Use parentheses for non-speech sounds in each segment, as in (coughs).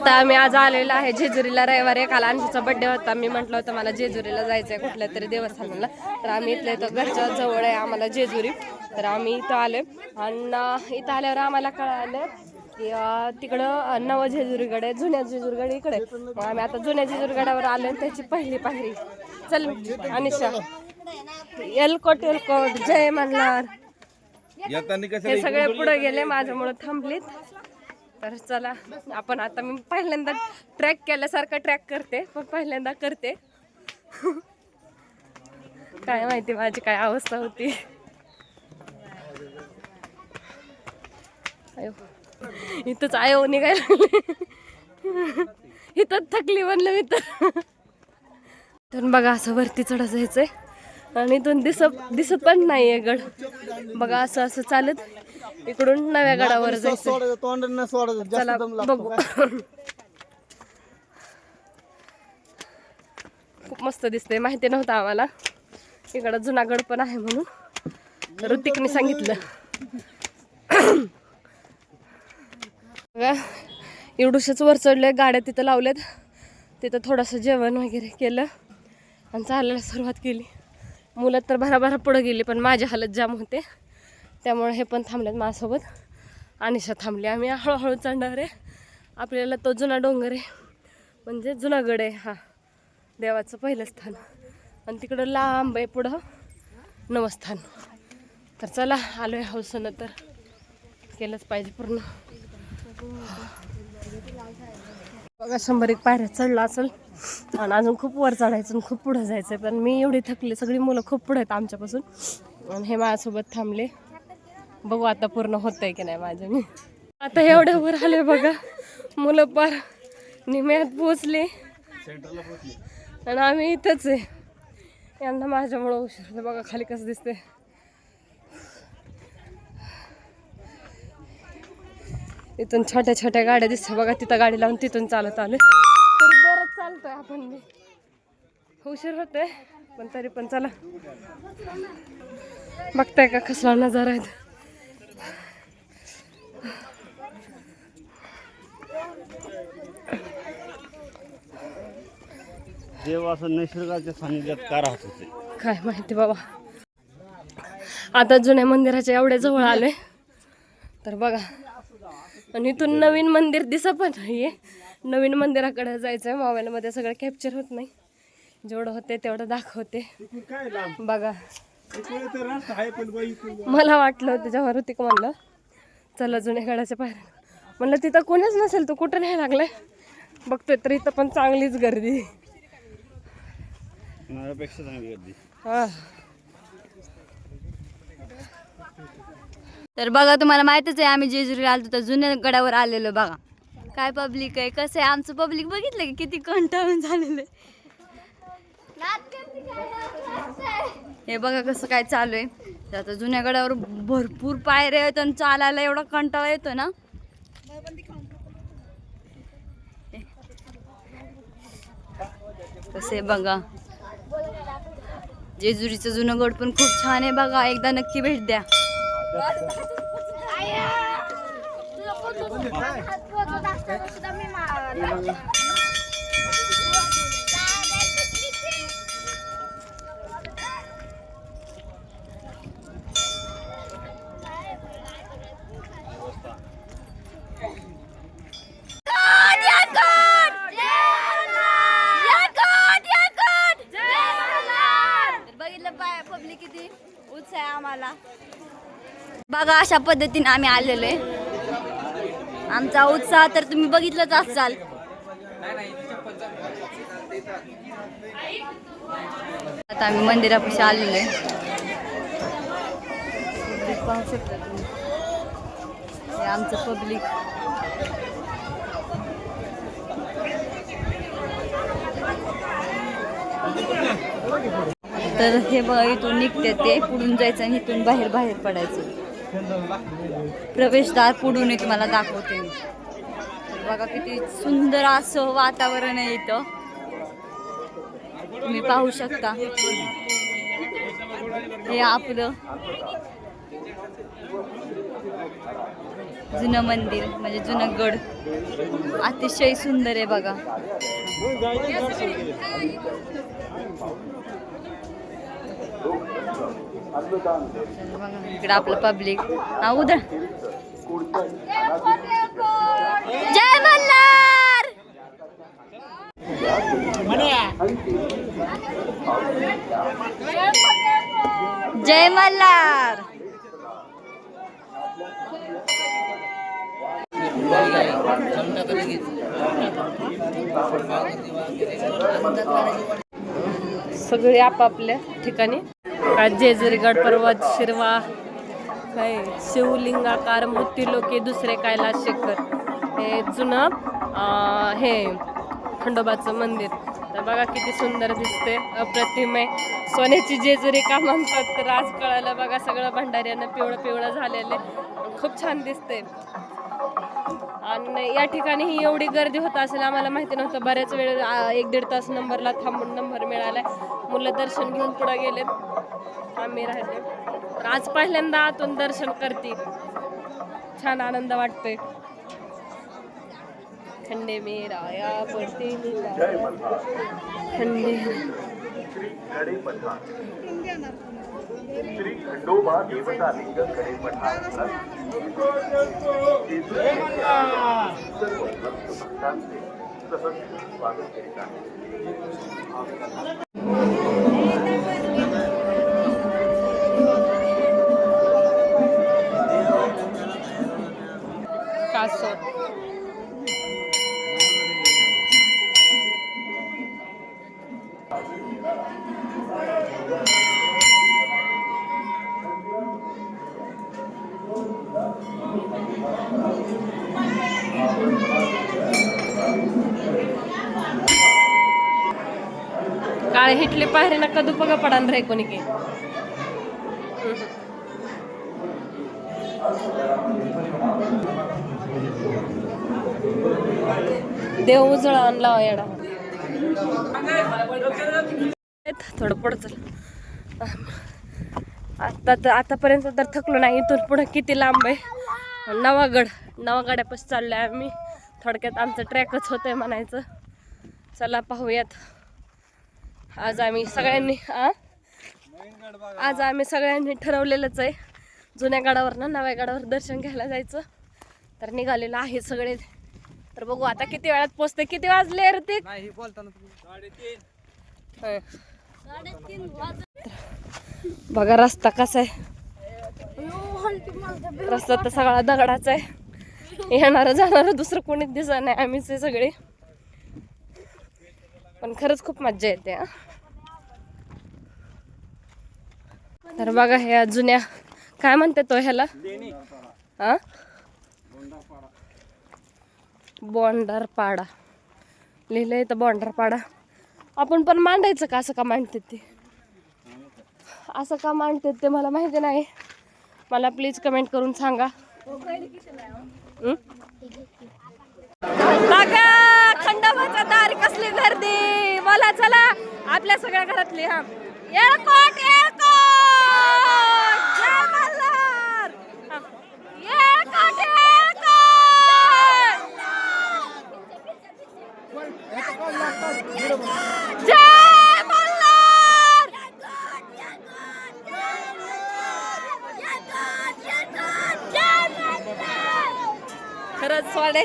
आता आम्ही आज आलेलो आहे जेजुरीला. रविवारी काल आणखीचा बड्डे होता. मी म्हटलं होतं मला जेजुरीला जायचं आहे कुठल्या तरी देवस्थानाला. तर आम्ही इथल्या इथं घरच्या जवळ आहे आम्हाला जेजुरी. तर आम्ही इथं आलो आणि इथं आल्यावर आम्हाला कळालं की तिकडं नवं जेजुरीगड आहे जुन्या जेजुरीगड इकडे आम्ही आता जुन्या जेजुरीगडावर आलो आणि त्याची पहिली पायरी. चल अनिशा. एलकोट एलकोट जय कसं हे सगळे पुढे गेले माझ्यामुळे थांबलीत. तर चला आपण आता मी पहिल्यांदा ट्रॅक केल्यासारखं ट्रॅक करते पण पहिल्यांदा करते. काय माहिती माझी काय अवस्था होती. आयो इथंच आयो निघायला लागले. इथंच थकली म्हणलं मी तर. इथून बघा असं वरती चढ आणि इथून दिसत दिसत पण नाहीये गड. बघा असं असं चालत. इकडून नव्या गडावर जायचं. सोडायचं तोंडांना सोडायचं चला जास्त दम लागतो बघू. (laughs) खूप मस्त दिसते माहिती नव्हतं आम्हाला. इकडं जुनागड पण आहे म्हणून. ऋतिकने सांगितलं. (coughs) बघा, एवढूशेच वर चढले गाड्या तिथं लावल्यात. तिथं थोडंसं जेवण वगैरे केलं आणि चालायला सुरुवात केली. मुलं तर भराभरा पुढं गेली पण माझी हालत जाम होते. त्यामुळे हे पण थांबलेत माझ्यासोबत. अनिशा थांबली. आम्ही हळूहळू चढणार आहे. आपल्याला तो जुना डोंगर आहे. म्हणजे जुनागड आहे हा. देवाचं पहिलं स्थान. आणि तिकडं लांब आहे पुढं नवस्थान तर चला आलो आहे हौसनं तर. केलंच पाहिजे पूर्ण. बघा शंभर एक पायऱ्या चढला असेल. आणि अजून खूप वर चढायचं आणि खूप पुढं जायचं पण मी एवढी थकले. सगळी मुलं खूप पुढे आहेत आमच्यापासून. आणि हे माझ्यासोबत थांबले. बघू आता पूर्ण होतंय की नाही माझ्या मी. आता एवढ्या वर आले बघा. मुलं पार निम्यात पोचले. आणि आम्ही इथंच आहे. यांना माझ्यामुळं उशीर बघा खाली कसं दिसते इथून छोट्या छोट्या गाड्या दिसतात बघा. तिथं गाडी लावून तिथून चालत आले तरी बरंच चालतोय आपण बी. उशीर होतोय पण तरी पण चला. बघताय का कसला नजारा आहे? देव असं निसर्गाच्या सानिध्यात का राहत होते? काय माहिती बाबा. आता जुन्या मंदिराच्या एवढ्या जवळ आलोय. तर बघा आणि इथून नवीन मंदिर दिसत पण नाहीये. नवीन मंदिराकडे जायचंय. मोबाईलमध्ये सगळं कॅप्चर होत नाही. जेवढं होते तेवढं दाखवते. बघा. मला वाटलं होतं जेव्हा ऋतिक म्हणलं? चला जुन्या गडाच्या पायऱ्या म्हणलं तिथं कोणीच नसेल तो कुठं नाही लागलाय? बघतोय तर इथं पण चांगलीच गर्दी आहे. उन्हाळ्यापेक्षा चांगली गर्दी. तर बघा तुम्हाला माहितच आहे आम्ही जेजुरीला आलो तर जुन्या गडावर आलेलो बघा. काय पब्लिक आहे कसं आहे आमचं पब्लिक बघितलं की? किती कंटाळून झालेलं हे बघा कसं काय चालू आहे. तर आता जुन्या गडावर भरपूर पायऱ्या आहेत आणि चालायला एवढा कंटाळा येतो ना. कसं आहे बघा. जेजुरीचं जुनं गड पण खूप छान आहे बघा. एकदा नक्की भेट द्या. पाय पब्लिक किती उत्साह आहे आम्हाला. बघा अशा पद्धतीने आम्ही आलेलो आहे. आमचा उत्साह तर तुम्ही बघितलंच असाल. आता आम्ही मंदिरापाशी आलेलो आहे. पाहू शकता तुम्ही हे आमचं पब्लिक. तर हे बघा इथून निघते ते पुढून जायचं आणि इथून बाहेर बाहेर पडायचं. प्रवेशद्वार पुढून एक मला दाखवते बघा किती सुंदर असं वातावरण आहे इथं. तुम्ही पाहू शकता. हे आपलं जुनं मंदिर म्हणजे जुनं गड. अतिशय सुंदर आहे बघा, इकडं आपलं पब्लिक हा उद्या जय मल्हार! जय मल्हार! सगळे आपापल्या ठिकाणी. काय जेजुरीगड पर्वत शिरवा काय शिवलिंगाकार मृत्यूलोकी दुसरे कैलास शेखर हे जुनं हे खंडोबाचं मंदिर. तर बघा किती सुंदर दिसते अप्रतिम आहे सोन्याची जेजुरी का म्हणतात तर आज कळालं बघा सगळं भंडाऱ्यानं पिवळं पिवळं झालेलं खूप छान दिसते आणि या ठिकाणी ही एवढी गर्दी होत असेल आम्हाला माहिती नव्हतं. बऱ्याच वेळ एक दीड तास नंबरला थांबून नंबर मिळालाय. मुलं दर्शन घेऊन पुढे गेलेत. आम्ही राहिले. तर आज पहिल्यांदा आतून दर्शन करते छान आनंद वाटतोय. खंडे मे राया पडते खंडे श्री खंडोबा देवता लिंग कडे पठार सर्व भक्तांचे सहर्ष स्वागत करीत आहे कासव काळे हिटले पायरे ना कदू पगा पडान रे कोणी की देव उजळ आणला हो येडा. थोडं पुढं चल. आता तर आतापर्यंत तर थकलो नाही इथून पुढं किती लांब आहे. नवागड नवागड्यापासून आहे आम्ही. थोडक्यात आमचं ट्रॅकच होतंय म्हणायचं. चला पाहूयात. आज आम्ही सगळ्यांनी आ? आज आम्ही सगळ्यांनी ठरवलेलंच आहे. जुन्या गडावरनं नव्या गडावर दर्शन घ्यायला जायचं. तर निघालेलं आहे सगळे. तर बघू आता किती वेळात पोचते किती वाजले रे ते. बघा रस्ता कसा आहे. रस्ता तर सगळा दगडाचा आहे. येणारं जाणारं दुसरं कोणीच दिसत नाही. आम्हीच सगळे. पण खरंच खूप मज्जा येते हा. तर बघा ह्या जुन्या काय म्हणते तो ह्याला? हा? बोंडारपाडा. लिहिलंय तर बोंडारपाडा. आपण पण मांडायचं का असं का मांडतात ते? असं का मांडतात ते मला माहिती नाही. मला प्लीज कमेंट करून सांगा. खंडोबाचा दारी कसली गर्दी? बोला चला. आपल्या सगळ्या घरातली हा. येळकोट येळकोट जय मल्हार हा. येळकोट येळकोट जय मल्हार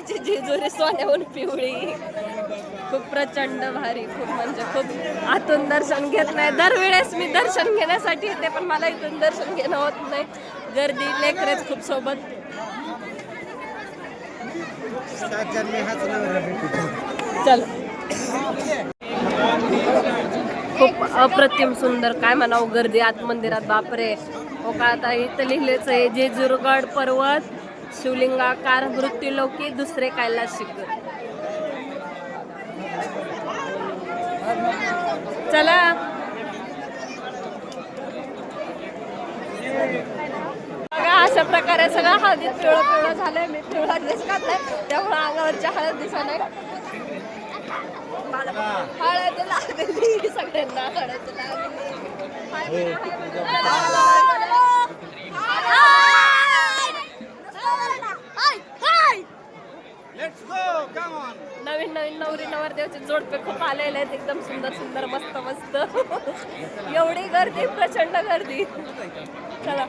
सोन्याची जेजुरी सोन्याहून पिवळी. खूप प्रचंड भारी खूप म्हणजे खूप आतून दर्शन घेत नाही. दरवेळेस मी दर्शन घेण्यासाठी येते पण मला इथून दर्शन घेणं होत नाही. गर्दी लेकरेच खूप सोबत. चल. खूप अप्रतिम सुंदर काय म्हणावं गर्दी आत मंदिरात बापरे. हो का आता इथं लिहिलेच आहे जेजुरगड पर्वत. शिवलिंगाकार मृत्यूलोकी दुसरे कैलास शिखर. चला. बघा अशा प्रकारे सगळं हळदीत पिवळं पिवळं झालंय. मी पिवळा ड्रेस घातलाय. त्यामुळे अंगावरच्या हळद दिसा नाही. हळद लागलेली सगळ्यांना हळद लागलेली नवीन नवीन नवरी नवरदेवचे जोडपे खूप आलेले आहेत. एकदम सुंदर सुंदर मस्त मस्त. एवढी गर्दी प्रचंड गर्दी. चला.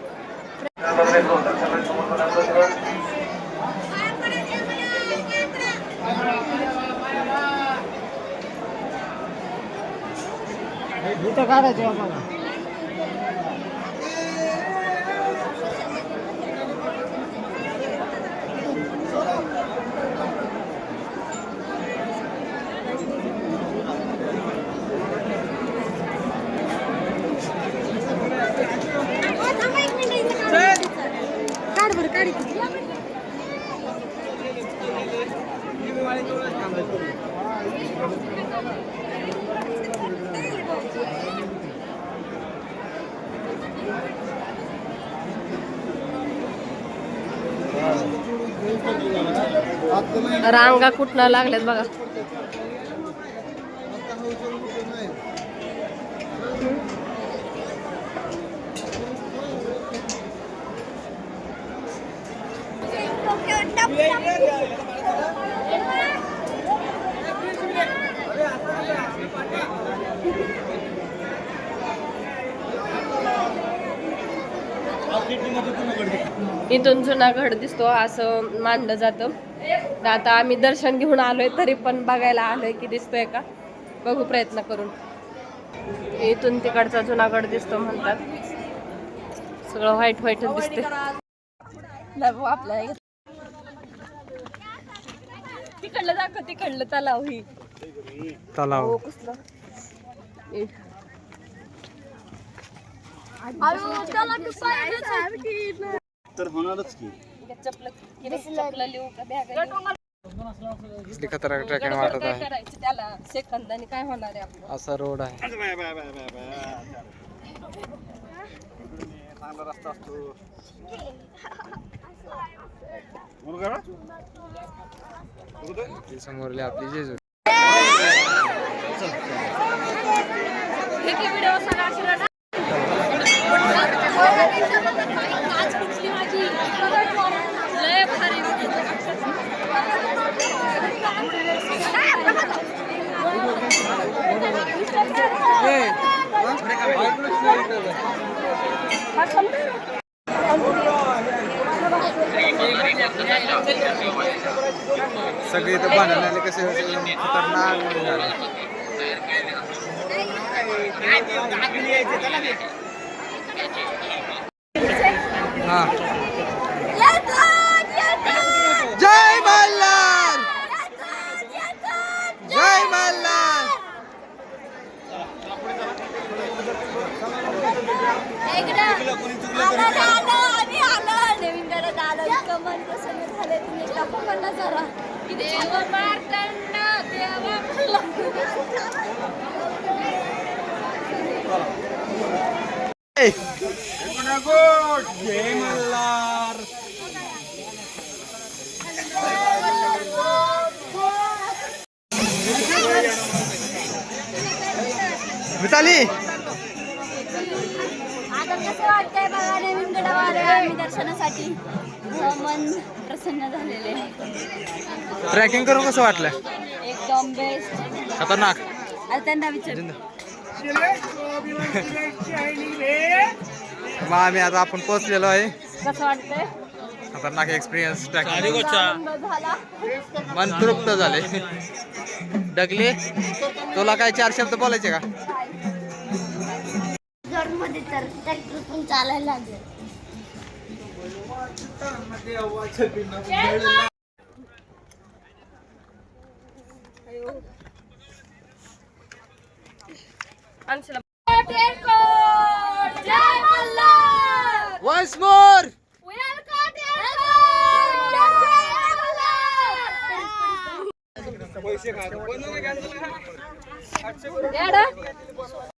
रांगा कुठनं लागल्यात बघा. इथून जुनागड दिसतो असं मानलं जातं. तर आता आम्ही दर्शन घेऊन आलोय तरी पण बघायला आलोय की दिसतोय का? बघू प्रयत्न करून. इथून तिकडचा जुनागड दिसतो म्हणतात. सगळं व्हाईट व्हाईटच दिसते आपल्या तिकडलं दाखव तिकडलं तलाव ही. तलाव. हो कसलं. तर होणारच की चपलं चपलं लिहू का बॅग कसली खतरनाक ट्रॅकिंग वाटत आहे करायचं त्याला सेकंदाने काय होणार आहे आपलं असा रोड आहे चांगला रस्ता असतो ती समोरली आपली जेजू व्हिडिओ सगळे इथं बांधण्याले कसे खतरनाक झाले हा जय मल्हार जय मल्हार आम्ही आलो नवीन घरात आलो इतकं मन प्रसन्न झालं तुम्ही एकदा पकडला जरा किती छान. मारताना देवा जय मल्हार. मिताली. कसं वाटतंय बघा नवीन गडावर आलोय आम्ही दर्शनासाठी अं, मन प्रसन्न झालेले आहे. ट्रॅकिंग करून कसं वाटलं एकदम बेस्ट खतरनाक. आता त्यांना विचार. मग आम्ही आता आपण पोहोचलेलो आहे. कसं वाटतंय? खतरनाक एक्सपिरियन्स ट्रॅकिंग मन तृप्त झाले. डगले तुला काय चार शब्द बोलायचे का? मध्ये तर ट्रॅक्टर पण चालायला लागले. अंशला जय मल्हार वन्स मोर येडा